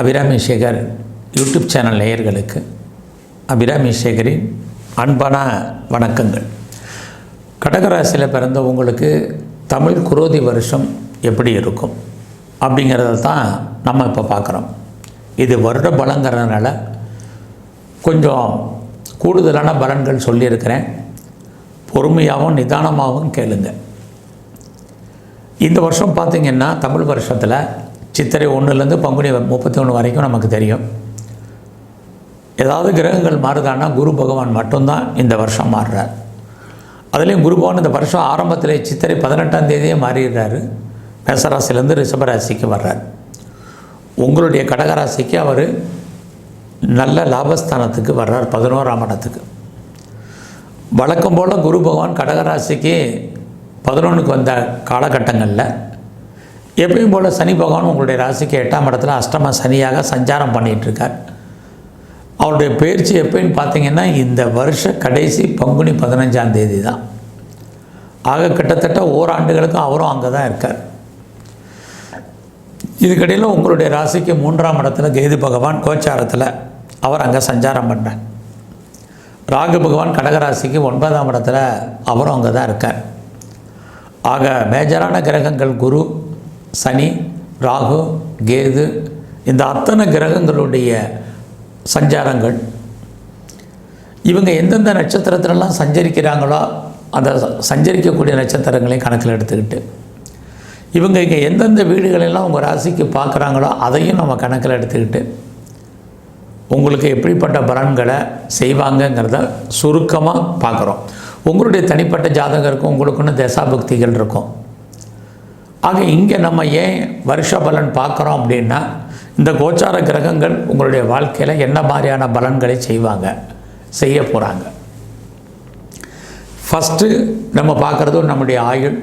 Abirami Sekar YouTube channel நேயர்களுக்கு அபிராமி சேகரின் அன்பான வணக்கங்கள். கடகராசியில் பிறந்த உங்களுக்கு தமிழ் குரோதி வருஷம் எப்படி இருக்கும்? அப்படிங்கிறத தான் நம்ம இப்போ பார்க்குறோம். இது வருட பலங்கிறதுனால கொஞ்சம் கூடுதலான பலன்கள் சொல்லியிருக்கிறேன். பொறுமையாகவும் நிதானமாகவும் கேளுங்க. இந்த வருஷம் பார்த்திங்கன்னா தமிழ் வருஷத்தில் சித்திரை ஒன்றுலேருந்து பங்குனி முப்பத்தி ஒன்று வரைக்கும் நமக்கு தெரியும். ஏதாவது கிரகங்கள் மாறுதான்னா குரு பகவான் மட்டும்தான் இந்த வருஷம் மாறுறார். அதுலேயும் குரு பகவான் இந்த வருஷம் ஆரம்பத்தில் சித்திரை பதினெட்டாம் தேதியே மாறிடுறாரு. மேசராசிலேருந்து ரிஷபராசிக்கு வர்றார். உங்களுடைய கடகராசிக்கு அவர் நல்ல லாபஸ்தானத்துக்கு வர்றார் பதினோராம் இடத்துக்கு. வழக்கம் போல் குரு பகவான் கடகராசிக்கு பதினொன்றுக்கு வந்த காலகட்டங்களில் எப்பயும் போல் சனி பகவான் உங்களுடைய ராசிக்கு எட்டாம் இடத்துல அஷ்டம சனியாக சஞ்சாரம் பண்ணிகிட்ருக்கார். அவருடைய பயிற்சி எப்போன்னு பார்த்தீங்கன்னா இந்த வருஷ கடைசி பங்குனி பதினஞ்சாம் தேதி தான். ஆக கிட்டத்தட்ட ஓராண்டுகளுக்கும் அவரும் அங்கே தான் இருக்கார். இதுக்கடையில் உங்களுடைய ராசிக்கு மூன்றாம் இடத்துல கேது பகவான் கோச்சாரத்தில் அவர் அங்கே சஞ்சாரம் பண்ணார் ராகு பகவான் கடகராசிக்கு ஒன்பதாம் இடத்துல அவரும் அங்கே தான் இருக்கார். ஆக மேஜரான கிரகங்கள் குரு சனி ராகு கேது இந்த அத்தனை கிரகங்களுடைய சஞ்சாரங்கள். இவங்க எந்தெந்த நட்சத்திரத்திலலாம் சஞ்சரிக்கிறாங்களோ அந்த சஞ்சரிக்கக்கூடிய நட்சத்திரங்களையும் கணக்கில் எடுத்துக்கிட்டு இவங்க இங்கே எந்தெந்த வீடுகளெல்லாம் உங்கள் ராசிக்கு பார்க்குறாங்களோ அதையும் நம்ம கணக்கில் எடுத்துக்கிட்டு உங்களுக்கு எப்படிப்பட்ட பலன்களை செய்வாங்கங்கிறத சுருக்கமாக பார்க்குறோம். உங்களுடைய தனிப்பட்ட ஜாதகம் இருக்கும் உங்களுக்குன்னு தசாபக்திகள் இருக்கும். ஆக இங்கே நம்ம ஏன் வருஷ பலன் பார்க்குறோம் அப்படின்னா இந்த கோச்சார கிரகங்கள் உங்களுடைய வாழ்க்கையில் என்ன மாதிரியான பலன்களை செய்வாங்க செய்ய போகிறாங்க ஃபஸ்ட்டு நம்ம பார்க்குறதும் நம்முடைய ஆயுள்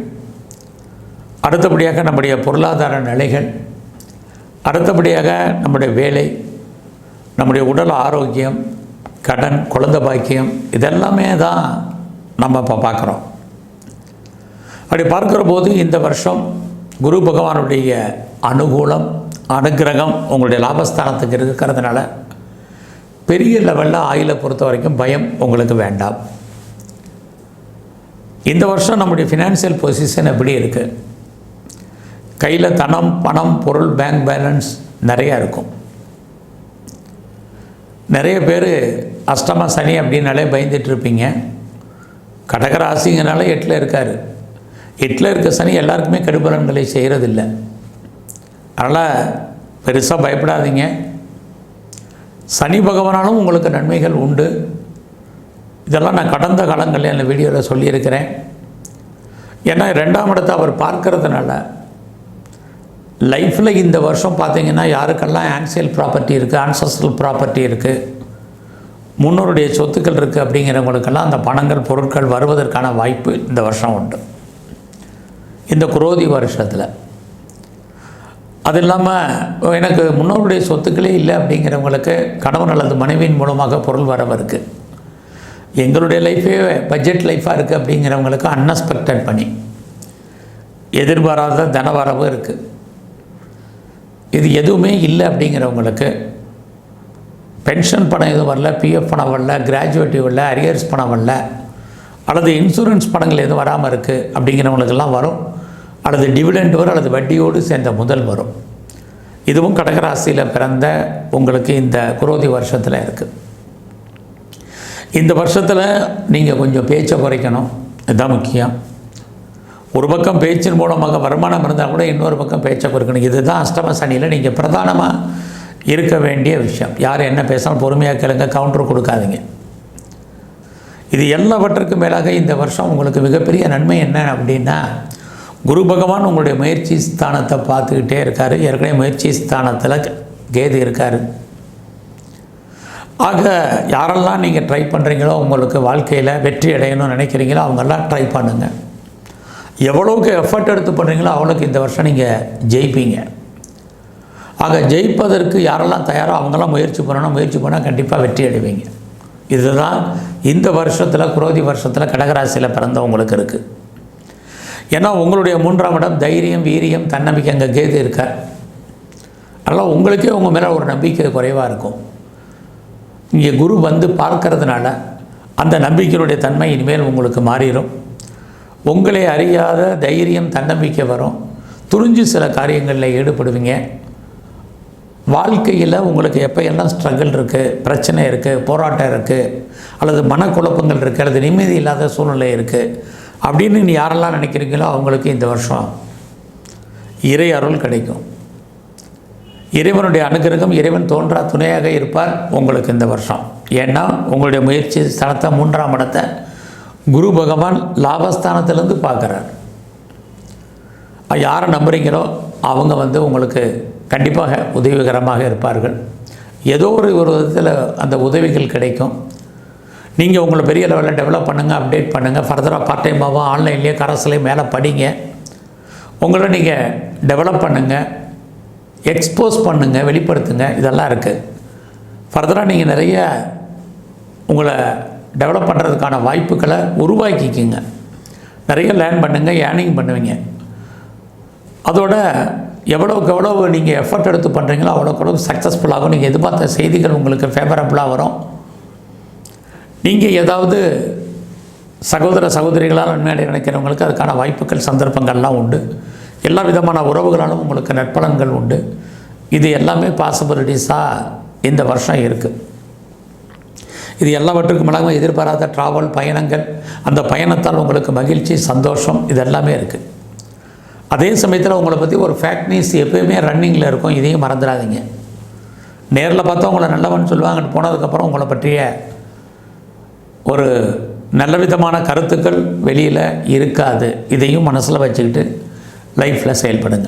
அடுத்தபடியாக நம்முடைய பொருளாதார நிலைகள் அடுத்தபடியாக நம்முடைய வேலை நம்முடைய உடல் ஆரோக்கியம் கடன் குழந்தை பாக்கியம் இதெல்லாமே தான் நம்ம இப்போ பார்க்குறோம். அப்படி பார்க்குற போது இந்த வருஷம் குரு பகவானுடைய அனுகூலம் அனுக்கிரகம் உங்களுடைய லாபஸ்தானத்துக்கு இருக்கிறதுனால பெரிய லெவலில் ஆயிலை பொறுத்த வரைக்கும் பயம் உங்களுக்கு வேண்டாம். இந்த வருஷம் நம்முடைய ஃபினான்சியல் பொசிஷன் எப்படி இருக்குது கையில் தனம் பணம் பொருள் பேங்க் பேலன்ஸ் நிறையா இருக்கும். நிறைய பேர் அஷ்டம சனி அப்படின்னாலே பயந்துட்டு இருப்பீங்க. கடகராசிங்கனால எட்டில் இருக்கார். எட்டில் இருக்க சனி எல்லாருக்குமே கெடுபலன்களை செய்கிறதில்ல அதனால் பெருசாக பயப்படாதீங்க. சனி பகவானாலும் உங்களுக்கு நன்மைகள் உண்டு. இதெல்லாம் நான் கடந்த காலங்களில் அந்த வீடியோவில் சொல்லியிருக்கிறேன். ஏன்னா ரெண்டாம் இடத்தை அவர் பார்க்கறதுனால லைஃப்பில் இந்த வருஷம் பார்த்தீங்கன்னா யாருக்கெல்லாம் ஆன்சியல் ப்ராப்பர்ட்டி இருக்குது ஆன்சஸ்ட்ரல் ப்ராப்பர்ட்டி இருக்குது முன்னோருடைய சொத்துக்கள் இருக்குது அப்படிங்கிறவங்களுக்கெல்லாம் அந்த பணங்கள் பொருட்கள் வருவதற்கான வாய்ப்பு இந்த வருஷம் உண்டு. இந்த குரோதி வருஷத்தில். அது இல்லாமல் எனக்கு முன்னோருடைய சொத்துக்களே இல்லை அப்படிங்கிறவங்களுக்கு கணவன் அல்லது மனைவியின் மூலமாக பொருள் வரவு இருக்குது எங்களுடைய லைஃபே பட்ஜெட் லைஃபாக இருக்குது அப்படிங்கிறவங்களுக்கு அன்எக்ஸ்பெக்டட் பண்ணி எதிர்பாராத தனவரவு இருக்குது இது எதுவுமே இல்லை அப்படிங்கிறவங்களுக்கு பென்ஷன் பணம் எதுவும் வரல பிஎஃப் பணம் வரல கிராஜுவேட்டிவ் வரல அரியர்ஸ் பணம் வரல அல்லது இன்சூரன்ஸ் பணங்கள் எதுவும் வராமல் இருக்குது அப்படிங்கிறவங்களுக்கெல்லாம் வரும். அல்லது டிவிடெண்ட் வரும் அல்லது வட்டியோடு சேர்ந்த முதல் வரும். இதுவும் கடகராசியில் பிறந்த உங்களுக்கு இந்த குரோதி வருஷத்தில் இருக்குது இந்த வருஷத்தில் நீங்கள் கொஞ்சம் பேச்சை குறைக்கணும். இதுதான் முக்கியம். ஒரு பக்கம் பேச்சின் மூலமாக வருமானம் இருந்தால் கூட இன்னொரு பக்கம் பேச்சை குறைக்கணும். இதுதான் அஷ்டம சனியில் நீங்கள் பிரதானமாக இருக்க வேண்டிய விஷயம். யார் என்ன பேசாலும் பொறுமையாக கேளுங்க கவுண்டர் கொடுக்காதீங்க. இது எல்லாவற்றுக்கும் மேலாக இந்த வருஷம் உங்களுக்கு மிகப்பெரிய நன்மை என்ன அப்படின்னா குரு பகவான் உங்களுடைய முயற்சி ஸ்தானத்தை பார்த்துக்கிட்டே இருக்கார். ஏற்கனவே முயற்சி ஸ்தானத்தில் கேது இருக்கார். ஆக யாரெல்லாம் நீங்கள் ட்ரை பண்ணுறீங்களோ உங்களுக்கு வாழ்க்கையில் வெற்றி அடையணும்னு நினைக்கிறீங்களோ அவங்கெல்லாம் ட்ரை பண்ணுங்கள் எவ்வளோக்கு எஃபர்ட் எடுத்து பண்ணுறீங்களோ அவ்வளோக்கு இந்த வருஷம் நீங்கள் ஜெயிப்பீங்க. ஆக ஜெயிப்பதற்கு யாரெல்லாம் தயாரோ அவங்கெல்லாம் முயற்சி பண்ணணும். முயற்சி பண்ணால் கண்டிப்பாக வெற்றி அடைவீங்க. இதுதான் இந்த வருஷத்தில் குரோதி வருஷத்தில் கடகராசியில் பிறந்தவங்களுக்கு இருக்குது ஏன்னா உங்களுடைய மூன்றாம் இடம் தைரியம் வீரியம் தன்னம்பிக்கை அங்கே கேது இருக்கார். அதனால் உங்களுக்கே உங்கள் மேலே ஒரு நம்பிக்கை குறைவாக இருக்கும். இங்கே குரு வந்து பார்க்கறதுனால அந்த நம்பிக்கையினுடைய தன்மை இனிமேல் உங்களுக்கு மாறிடும் உங்களை அறியாத தைரியம் தன்னம்பிக்கை வரும். துணிஞ்சு சில காரியங்களில் ஈடுபடுவீங்க. வாழ்க்கையில் உங்களுக்கு எப்போ எல்லாம் ஸ்ட்ரகிள் இருக்குது பிரச்சனை இருக்குது போராட்டம் இருக்குது அல்லது மனக்குழப்பங்கள் இருக்குது அல்லது நிம்மதி இல்லாத சூழ்நிலை இருக்குது அப்படின்னு நீ யாரெல்லாம் நினைக்கிறீங்களோ அவங்களுக்கு இந்த வருஷம் இறை அருள் கிடைக்கும். இறைவனுடைய அனுகிரகம் இறைவன் தோன்றா துணையாக இருப்பார் உங்களுக்கு இந்த வருஷம். ஏன்னா உங்களுடைய முயற்சி ஸ்தலத்தை மூன்றாம் இடத்தை குரு பகவான் லாபஸ்தானத்திலேருந்து பார்க்குறார். யாரை நம்புறீங்களோ அவங்க வந்து உங்களுக்கு கண்டிப்பாக உதவிகரமாக இருப்பார்கள். ஏதோ ஒரு ஒரு விதத்தில் அந்த உதவிகள் கிடைக்கும். நீங்கள் உங்களை பெரிய லெவலில் டெவலப் பண்ணுங்கள் அப்டேட் பண்ணுங்கள் ஃபர்தராக பார்ட் டைமாகவும் ஆன்லைன்லேயே கரஸ்லேயும் மேலே படிங்க. உங்களை நீங்கள் டெவலப் பண்ணுங்கள் எக்ஸ்போஸ் பண்ணுங்கள் வெளிப்படுத்துங்க. இதெல்லாம் இருக்குது ஃபர்தராக நீங்கள் நிறைய உங்களை டெவலப் பண்ணுறதுக்கான வாய்ப்புகளை உருவாக்கிக்கிங்க. நிறைய லேர்ன் பண்ணுங்கள் ஏர்னிங் பண்ணுவீங்க. அதோட எவ்வளோக்கு எவ்வளோ நீங்கள் எஃபர்ட் எடுத்து பண்ணுறீங்களோ அவ்வளோக்கு எவ்வளோ சக்ஸஸ்ஃபுல்லாகும் நீங்கள் எதிர்பார்த்த செய்திகள் உங்களுக்கு ஃபேவரபுளாக வரும். நீங்கள் ஏதாவது சகோதர சகோதரிகளால் நன்மையடை நினைக்கிறவங்களுக்கு அதுக்கான வாய்ப்புகள் சந்தர்ப்பங்கள்லாம் உண்டு. எல்லா விதமான உறவுகளாலும் உங்களுக்கு நற்பலன்கள் உண்டு. இது எல்லாமே பாசிபிலிட்டிஸாக இந்த வருஷம் இருக்குது இது எல்லாவற்றுக்கும் மேலாக எதிர்பாராத ட்ராவல் பயணங்கள் அந்த பயணத்தால் உங்களுக்கு மகிழ்ச்சி சந்தோஷம் இது எல்லாமே இருக்குது அதே சமயத்தில் உங்களை பற்றி ஒரு ஃபேக்ட் நியூஸ் எப்பயுமே ரன்னிங்கில் இருக்கும். இதையும் மறந்துடாதீங்க. நேரில் பார்த்தா உங்களை நல்லவன் சொல்லுவாங்க போனதுக்கப்புறம் உங்களை பற்றிய ஒரு நல்ல விதமான கருத்துக்கள் வெளியில் இருக்காது. இதையும் மனசில் வச்சுக்கிட்டு லைஃப்பில் செயல்படுங்க.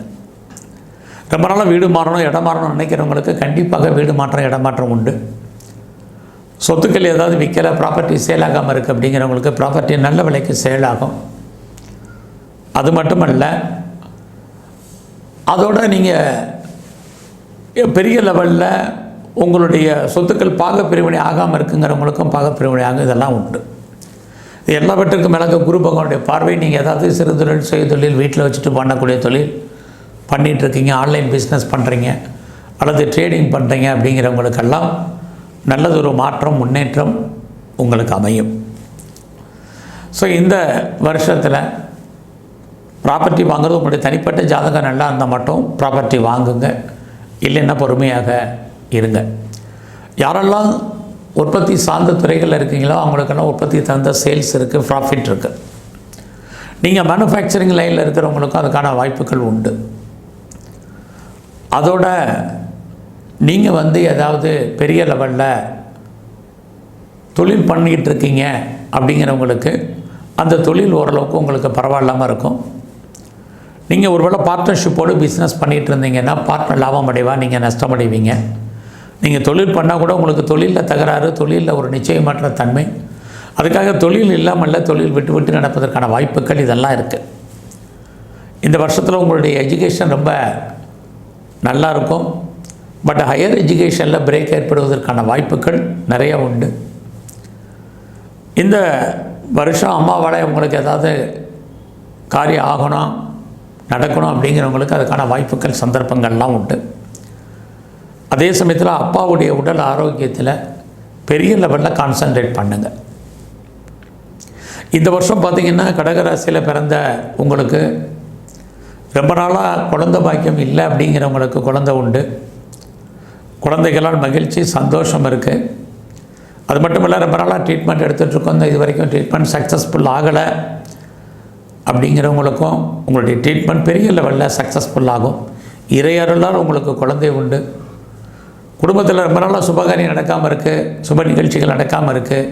ரொம்ப நாளாக வீடு மாறணும் இடம் மாறணும்னு நினைக்கிறவங்களுக்கு கண்டிப்பாக வீடு மாற்றம் இடம் மாற்றம் உண்டு. சொத்துக்கள் ஏதாவது விற்கலை ப்ராப்பர்ட்டி சேல் ஆகாமல் இருக்குது அப்படிங்கிறவங்களுக்கு ப்ராப்பர்ட்டி நல்ல விலைக்கு சேல் ஆகும். அது மட்டுமல்ல அதோட நீங்கள் பெரிய லெவலில் உங்களுடைய சொத்துக்கள் பாகப்பிரிவினை ஆகாமல் இருக்குங்கிறவங்களுக்கும் பாக பிரிவினை ஆகும் இதெல்லாம் உண்டு. இது எல்லாவற்றுக்கும் மேலாக குரு பகவானுடைய பார்வை நீங்கள் ஏதாவது சிறு தொழில் சுய தொழில் வீட்டில் வச்சுட்டு பண்ணக்கூடிய தொழில் பண்ணிகிட்ருக்கீங்க ஆன்லைன் பிஸ்னஸ் பண்ணுறீங்க அல்லது ட்ரேடிங் பண்ணுறீங்க அப்படிங்கிறவங்களுக்கெல்லாம் நல்லதொரு மாற்றம் முன்னேற்றம் உங்களுக்கு அமையும். ஸோ இந்த வருஷத்தில் ப்ராப்பர்ட்டி வாங்குறது உங்களுடைய தனிப்பட்ட ஜாதகம் நல்லா இருந்தால் மட்டும் ப்ராப்பர்ட்டி வாங்குங்க. இல்லைன்னா பொறுமையாக இருங்க. யாரெல்லாம் உற்பத்தி சார்ந்த துறைகளில் இருக்கீங்களோ அவங்களுக்கெல்லாம் உற்பத்தி தகுந்த சேல்ஸ் இருக்குது ப்ராஃபிட் இருக்குது நீங்கள் மேனுஃபேக்சரிங் லைனில் இருக்கிறவங்களுக்கும் அதுக்கான வாய்ப்புகள் உண்டு. அதோட நீங்கள் வந்து ஏதாவது பெரிய லெவலில் தொழில் பண்ணிக்கிட்டு இருக்கீங்க அப்படிங்கிறவங்களுக்கு அந்த தொழில் ஓரளவுக்கு உங்களுக்கு பரவாயில்லாமல் இருக்கும். நீங்கள் ஒருவேளை பார்ட்னர்ஷிப்போடு பிஸ்னஸ் பண்ணிகிட்டு இருந்தீங்கன்னா பார்ட்னர் லாபம் அடைவா நீங்கள் நஷ்டம் அடைவீங்க. நீங்கள் தொழில் பண்ணால் கூட உங்களுக்கு தொழிலில் தகராறு தொழிலில் ஒரு நிச்சயமற்ற தன்மை. அதுக்காக தொழில் இல்லாமல் தொழில் விட்டு விட்டு நடப்பதற்கான வாய்ப்புகள் இதெல்லாம் இருக்குது இந்த வருஷத்தில் உங்களுடைய எஜுகேஷன் ரொம்ப நல்லா இருக்கும். பட் ஹையர் எஜுகேஷனில் பிரேக் ஏற்படுவதற்கான வாய்ப்புகள் நிறைய உண்டு. இந்த வருஷம் அம்மாவால் உங்களுக்கு ஏதாவது காரியம் ஆகணும் நடக்கணும் அப்படிங்கிறவங்களுக்கு அதுக்கான வாய்ப்புகள் சந்தர்ப்பங்கள்லாம் உண்டு. அதே சமயத்தில் அப்பாவுடைய உடல் ஆரோக்கியத்தில் பெரிய லெவலில் கான்சன்ட்ரேட் பண்ணுங்கள் இந்த வருஷம் பார்த்திங்கன்னா கடகராசியில் பிறந்த உங்களுக்கு ரொம்ப நாளாக குழந்த பாக்கியம் இல்லை அப்படிங்கிறவங்களுக்கு குழந்தை உண்டு. குழந்தைகளால் மகிழ்ச்சி சந்தோஷம் இருக்குது அது மட்டும் இல்லை ரொம்ப நாளாக ட்ரீட்மெண்ட் எடுத்துகிட்ருக்கோம் இந்த இது வரைக்கும் ட்ரீட்மெண்ட் சக்ஸஸ்ஃபுல் ஆகலை அப்படிங்கிறவங்களுக்கும் உங்களுடைய ட்ரீட்மெண்ட் பெரிய லெவலில் சக்ஸஸ்ஃபுல் ஆகும். இறையருளால் உங்களுக்கு குழந்தை உண்டு. குடும்பத்தில் ரொம்ப நாளாக சுபகாரியம் நடக்காமல் இருக்குது சுப நிகழ்ச்சிகள் நடக்காமல் இருக்குது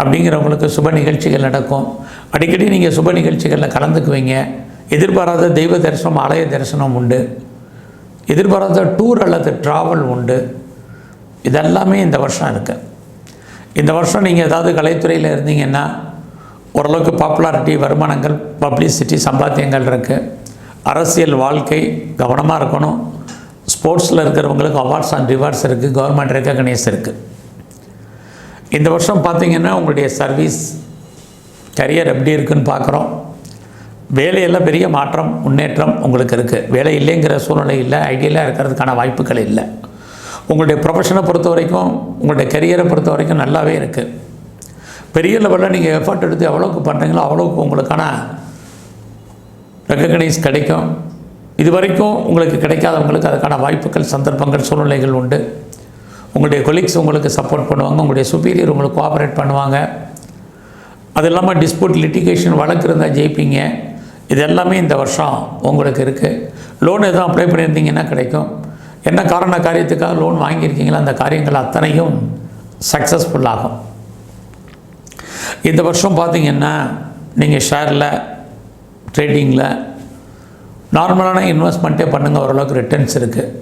அப்படிங்கிறவங்களுக்கு சுப நிகழ்ச்சிகள் நடக்கும். அடிக்கடி நீங்கள் சுப நிகழ்ச்சிகளில் கலந்துக்குவீங்க. எதிர்பாராத தெய்வ தரிசனம் ஆலய தரிசனம் உண்டு. எதிர்பாராத டூர் அல்லது ட்ராவல் உண்டு. இதெல்லாமே இந்த வருஷம் இருக்குது இந்த வருஷம் நீங்கள் ஏதாவது கலைத்துறையில் இருந்தீங்கன்னா ஓரளவுக்கு பாப்புலாரிட்டி வருமானங்கள் பப்ளிசிட்டி சம்பாத்தியங்கள் இருக்குது அரசியல் வாழ்க்கை கவனமாக இருக்கணும். ஸ்போர்ட்ஸில் இருக்கிறவங்களுக்கு அவார்ட்ஸ் அண்ட் ரிவார்ட்ஸ் இருக்குது கவர்மெண்ட் ரெக்கக்னைஸ் இருக்குது இந்த வருஷம் பார்த்திங்கன்னா உங்களுடைய சர்வீஸ் கரியர் எப்படி இருக்குன்னு பார்க்குறோம் வேலையெல்லாம் பெரிய மாற்றம் முன்னேற்றம் உங்களுக்கு இருக்குது வேலை இல்லைங்கிற சூழ்நிலை இல்லை ஐடியலாக இருக்கிறதுக்கான வாய்ப்புகள் இல்லை. உங்களுடைய ப்ரொஃபஷனை பொறுத்த வரைக்கும் உங்களுடைய கரியரை பொறுத்த வரைக்கும் நல்லாவே இருக்குது பெரிய லெவலில் நீங்கள் எஃபர்ட் எடுத்து எவ்வளோக்கு பண்ணுறீங்களோ அவ்வளோக்கு உங்களுக்கான ரெக்கக்னைஸ் கிடைக்கும். இது வரைக்கும் உங்களுக்கு கிடைக்காதவங்களுக்கு அதுக்கான வாய்ப்புகள் சந்தர்ப்பங்கள் சூழ்நிலைகள் உண்டு. உங்களுடைய கொலீக்ஸ் உங்களுக்கு சப்போர்ட் பண்ணுவாங்க உங்களுடைய சுப்பீரியர் உங்களுக்கு கோஆப்ரேட் பண்ணுவாங்க. அது இல்லாமல் டிஸ்பியூட் லிட்டிகேஷன் வழக்கு இருந்தால் ஜெயிப்பீங்க. இது எல்லாமே இந்த வருஷம் உங்களுக்கு இருக்குது லோன் எதுவும் அப்ளை பண்ணியிருந்தீங்கன்னா கிடைக்கும். என்ன காரண காரியத்துக்காக லோன் வாங்கியிருக்கீங்களோ அந்த காரியங்கள் அத்தனையும் சக்ஸஸ்ஃபுல்லாகும் இந்த வருஷம் பார்த்தீங்கன்னா நீங்கள் ஷேரில் ட்ரேடிங்கில் நார்மலான இன்வெஸ்ட்மெண்ட்டே பண்ணுங்கள் ஓரளவுக்கு ரிட்டர்ன்ஸ் இருக்குது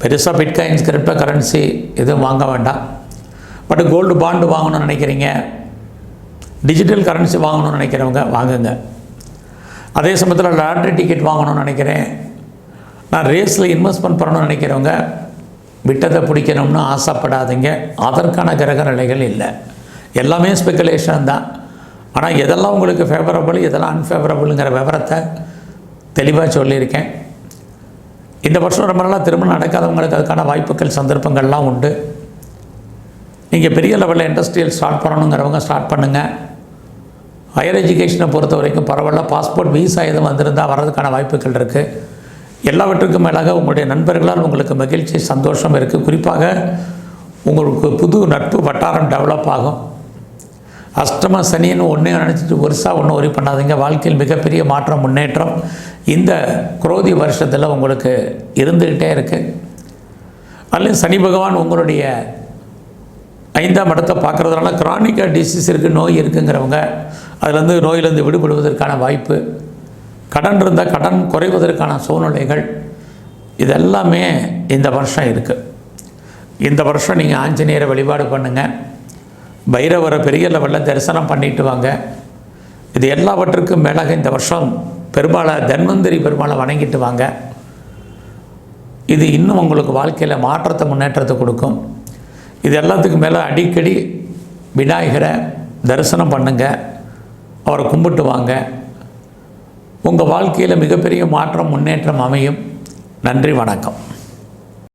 பெருசாக பிட்காயின்ஸ் கிரிப்டோ கரன்சி எதுவும் வாங்க வேண்டாம். பட் கோல்டு பாண்டு வாங்கணும்னு நினைக்கிறீங்க டிஜிட்டல் கரன்சி வாங்கணும்னு நினைக்கிறவங்க வாங்குங்க. அதே சமயத்தில் லாட்ரி டிக்கெட் வாங்கணும்னு நினைக்கிறேன். நான் ரேஸில் இன்வெஸ்ட்மெண்ட் பண்ணணும்னு நினைக்கிறவங்க விட்டதை பிடிக்கணும்னு ஆசைப்படாதீங்க. அதற்கான கிரக நிலைகள் இல்லை. எல்லாமே ஸ்பெக்குலேஷன் தான். ஆனால் எதெல்லாம் உங்களுக்கு ஃபேவரபிள் எதெல்லாம் அன்ஃபேவரபுளுங்கிற விவரத்தை தெளிவாக சொல்லியிருக்கேன். இந்த வருஷம் ரொம்ப நாளாக திருமணம் நடக்காதவங்களுக்கு அதுக்கான வாய்ப்புகள் சந்தர்ப்பங்கள்லாம் உண்டு. நீங்கள் பெரிய லெவலில் இண்டஸ்ட்ரியல் ஸ்டார்ட் பண்ணணுங்கிறவங்க ஸ்டார்ட் பண்ணுங்கள் ஹையர் எஜுகேஷனை பொறுத்த வரைக்கும் பரவாயில்ல பாஸ்போர்ட் வீசா எதுவும் வந்திருந்தால் வர்றதுக்கான வாய்ப்புகள் இருக்குது எல்லாவற்றுக்கும் மேலாக உங்களுடைய நண்பர்களால் உங்களுக்கு மகிழ்ச்சி சந்தோஷம் இருக்குது குறிப்பாக உங்களுக்கு புது நட்பு வட்டாரம் டெவலப் ஆகும். அஷ்டம சனின்னு ஒன்றே நினச்சிட்டு வருஷாக ஒன்றும் ஒரி பண்ணாதீங்க. வாழ்க்கையில் மிகப்பெரிய மாற்றம் முன்னேற்றம் இந்த குரோதி வருஷத்தில் உங்களுக்கு இருந்துக்கிட்டே இருக்குது அதில் சனி பகவான் உங்களுடைய ஐந்தாம் இடத்தை பார்க்குறதுனால கிரானிக்காக டிசீஸ் இருக்குது நோய் இருக்குங்கிறவங்க அதுலேருந்து நோயிலேருந்து விடுபடுவதற்கான வாய்ப்பு. கடன் இருந்தால் கடன் குறைவதற்கான சூழ்நிலைகள். இதெல்லாமே இந்த வருஷம் இருக்குது இந்த வருஷம் நீங்கள் ஆஞ்சநேயரை வழிபாடு பண்ணுங்கள் பைரவரை பெரிய லெவலில் தரிசனம் பண்ணிட்டு வாங்க. இது எல்லாவற்றுக்கும் மேலாக இந்த வருஷம் பெருமாளை தன்வந்திரி பெருமாளை வணங்கிட்டு வாங்க. இது இன்னும் உங்களுக்கு வாழ்க்கையில் மாற்றத்தை முன்னேற்றத்தை கொடுக்கும். இது எல்லாத்துக்கும் மேலே அடிக்கடி விநாயகரை தரிசனம் பண்ணுங்க. அவரை கும்பிட்டு வாங்க. உங்கள் வாழ்க்கையில் மிகப்பெரிய மாற்றம் முன்னேற்றம் அமையும். நன்றி வணக்கம்.